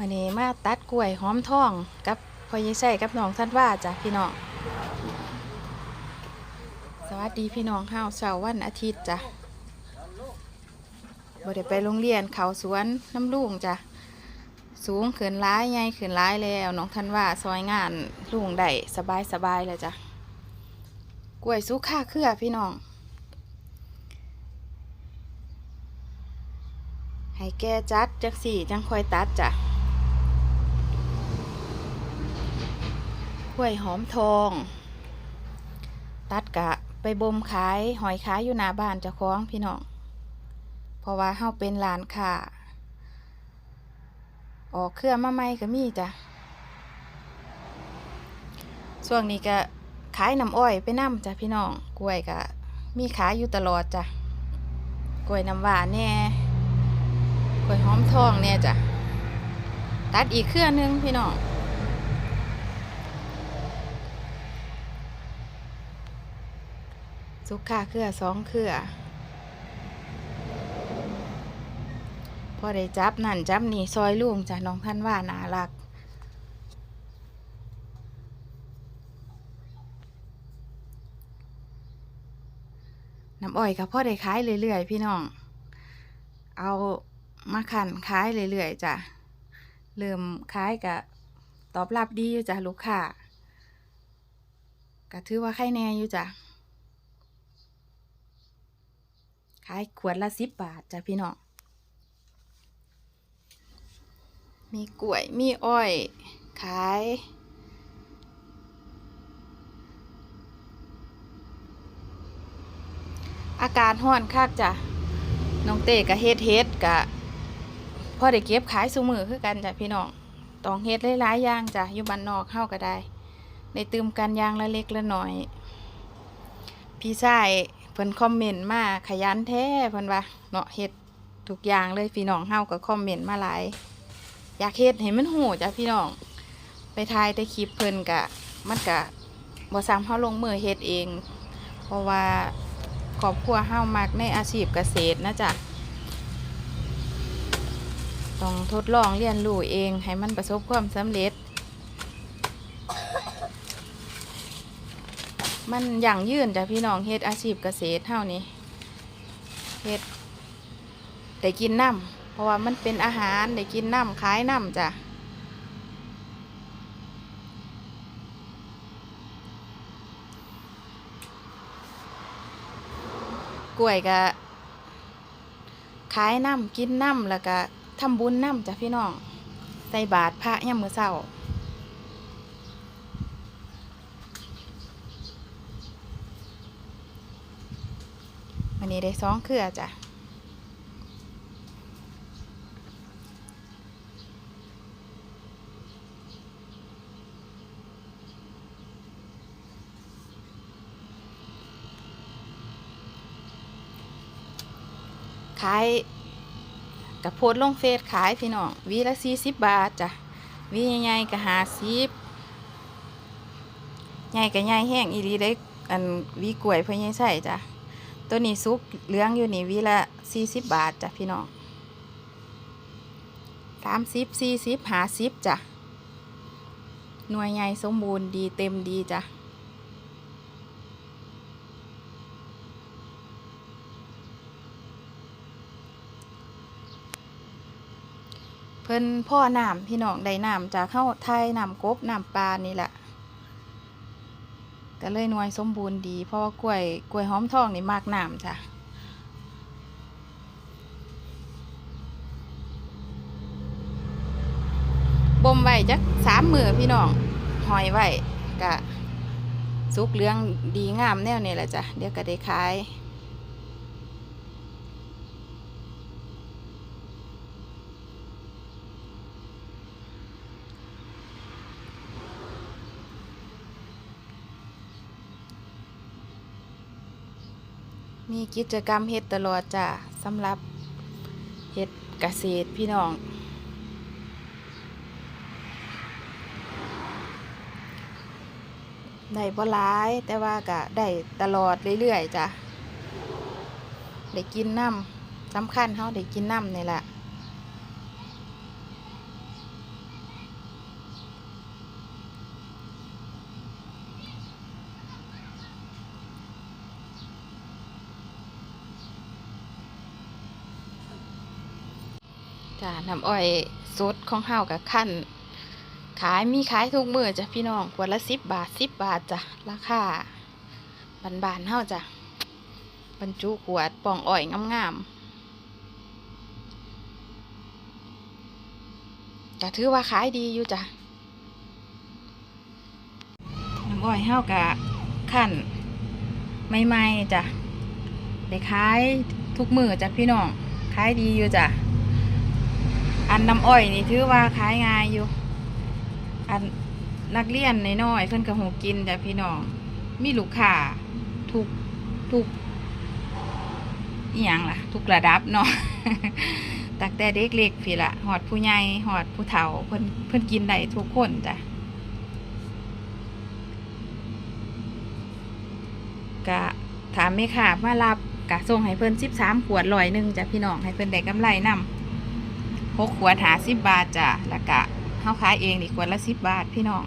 วันนี้มาตัดกล้วยหอมทองกับพ่อยิ่ใส่กับน้องท่านว่าจ้ะพี่น้องสวัสดีพี่น้องเฮาเช้าวันอาทิตย์จ้ะบ่ได้ไปโรงเรียนเขาสวนน้ำลุงจ้ะสูงขึ้นร้ายใหญ่ขึ้นร้ายแล้วน้องท่านว่าซอยงานลุงได้สบายสบายเลยจ้ะกล้วยสุกค่าเครือพี่น้องให้แกจัดจักสี่จังคอยตัดจ้ะ ล้วยหอมทอง ตัดกะไปบ่มขายหอยขายอยู่หน้าบ้านเจ้าของพี่น้อง เพราะว่าเฮาเป็นร้านค้าออกเครื่องมาใหม่ก็มีจ้ะช่วงนี้ก็ขายน้ำอ้อยไปน้ำจ้ะพี่น้องกล้วยก็มีขายอยู่ตลอดจ้ะกล้วยน้ำหวานแน่กล้วยหอมทองเนี่ยจ้ะตัดอีกเครื่อหนึงพี่น้อง สุกค่าเครือสองเครือพอได้จับนั่นจับนี่ซอยลุงจ้ะน้องท่านว่าน่ารักน้ำอ้อยกับพ่อได้ขายเรื่อยๆพี่น้อง เอามาขันขายเรื่อยๆจ้ะ เริ่มขายกับตอบรับดีอยู่จ้ะลูกค้าก็ถือว่าใครแน่อยู่จ้ะ ขายขวดละสิบบาทจ้ะพี่น้อง มีกล้วย มีอ้อย ขาย อากาศร้อนคักจ้ะ น้องเต้กะเฮ็ดเฮ็ดกะพอได้เก็บขายซุมือคือกันจ้ะพี่น้องต้องเฮ็ดหลายๆอย่างจ้ะอยู่บ้านนอกเฮาก็ได้ได้ตืมกันอย่างละเล็กละน้อย พี่ชาย พิ่นคอมเมนต์มาขยันแท้เพิ่นว่าเนาะเฮ็ดทุกอย่างเลยพี่น้องเฮาก็คอมเมนต์มาหลายอยากเฮ็ดให้มันหูจ้ะพี่น้อง ไปถ่ายแต่คลิปเพิ่นกะมันกะบ่ซ้ำเฮาลงมือเฮ็ดเอง เพราะว่าครอบครัวเฮามักในอาชีพเกษตรนะจ๊ะต้องทดลองเรียนรู้เองให้มันประสบความสำเร็จ มันอย่างยืนจ้ะพี่น้องเฮ็ดอาชีพเกษตรเท่านี้เฮ็ดได้กินน้ำเพราะว่ามันเป็นอาหารได้กินน้ำขายน้ำจ้ะกล้วยก็ขายน้ำกินน้ำแล้วก็ทำบุญน้ำจ้ะพี่น้องใส่บาตรพระยามมื้อเช้า วันนี้ได้สองเครือจ้ะขายกับโพดลงเฟซขายพี่น้องวีละสี่สิบบาทจ้ะวีใหญ่ๆก็หาสิบใหญ่ก็ใหญ่แห้งอีหลีได้อันวีกล้วยเพื่อใหญ่ใส่จ้ะ ตัวนี้ซุกเหลืองอยู่นี่วีละสี่สิบบาทจ้ะพี่น้องสามสิบสี่สิบหาสิบจ้ะ หน่วยใหญ่สมบูรณ์ดีเต็มดีจ้ะเพิ่นพ่อน้ำพี่น้องได้น้ำจากเข้าไทยน้ำกบน้ำปลานี่แหละ ก็เลยหน่วยสมบูรณ์ดี เพราะว่ากล้วยกล้วยหอมทองนี่มากน้ำจ้ะบ่มไว้จักสามมือพี่น้องหอยไว้กะซุกเหลืองดีงามแนวนี่แหละจ้ะเดี๋ยวก็ได้ขาย มีกิจกรรมเฮ็ดตลอดจ้ะสำหรับเฮ็ดเกษตรพี่น้อง ได้บ่หลายแต่ว่าก็ได้ตลอดเรื่อยๆจ้ะได้กินน้ำสำคัญเฮาได้กินน้ำนี่แหละ จ้าน้ำอ้อยสดของเฮากับขั้น ขายมีขายทุกมือจ้ะพี่น้องขวดละสิบบาทสิบบาทจ้ะราคาบานๆเฮาจ้ะบรรจุขวดป่องอ้อยงามๆก็ถือว่าขายดีอยู่จ้ะน้ำอ้อยเฮากะขั้นใหม่ๆจ้ะได้ขายทุกมือจ้ะพี่น้องขายดีอยู่จ้ะ อันน้ำอ้อยนี่ถือว่าขายง่ายอยู่ อันนักเรียนน้อยเพิ่นก็หูกินจ้ะพี่น้อง มีลูกค้าทุกทุกอย่างล่ะ ทุกระดับเนาะตักแต่เด็กเล็กพี่ละหอดผู้ใหญ่หอดผู้เฒ่าเพิ่นเพิ่นกินได้ทุกคนจ้ะกะถามแม่ค้ามารับกะส่งให้เพิ่นสิบสามขวดร้อยหนึ่งจ้ะพี่น้องให้เพิ่นได้กำไรนำ หกขวดหาสิบบาทจ้ะแล้วกะเฮาขายเองนี่ขวดละสิบบาทพี่น้อง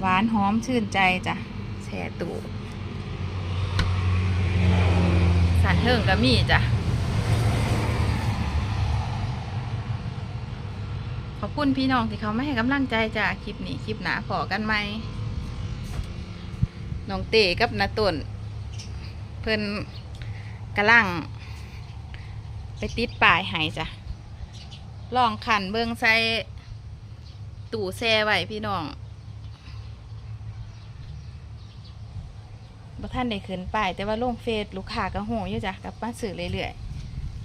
หวานหอมชื่นใจจ้ะแช่ตู้สันเทิงก็มีจ้ะ ขอบคุณพี่น้องที่เขาไม่ให้กำลังใจจ้ะ คลิปนี้ คลิปหนาพอกันไหมน้องเต๋กับนาตุนเพิ่นกำลัง ไปติดป้ายให้จ้ะ ลองขันเบิงใส่ตู้แช่ไว้พี่น้องบ่ท่านได้ขึ้นป้ายแต่ว่าลงเฟซลูกค้าก็โหอยู่จ้ะกับมาซื้อเรื่อย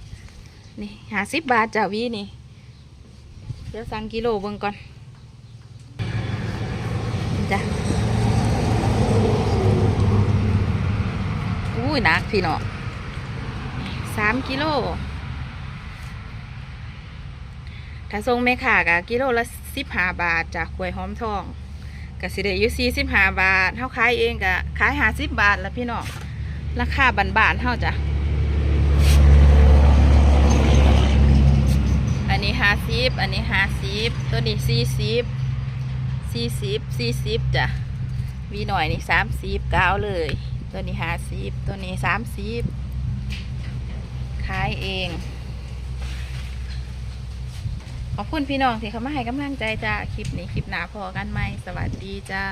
ๆ นี่หาสิบบาทจ้ะวีนี่ เดี๋ยวสั่งกิโลเบิ่งก่อนจ้ะอุ้ยหนักพี่น้องสามกิโล ถ้าส่งแม่ค้ากะกิโลละสิบห้าบาทจากกล้วยหอมทองกะสิได้อยู่สี่สิบห้าบาทเท่าขายเองกะขายห้าสิบบาทละพี่น้องราคาบานๆเท่าจ้ะอันนี้ห้าสิบอันนี้ห้าสิบตัวนี้สี่สิบสี่สิบสี่สิบจ้ะวีหน่อยนี่สามสิบเก้าเลย ตัวนี้ห้าสิบตัวนี้สามสิบขายเอง ขอบคุณพี่น้องที่เขามาให้กำลังใจจ้า คลิปนี้คลิปหนาพอกันไหม สวัสดีจ้า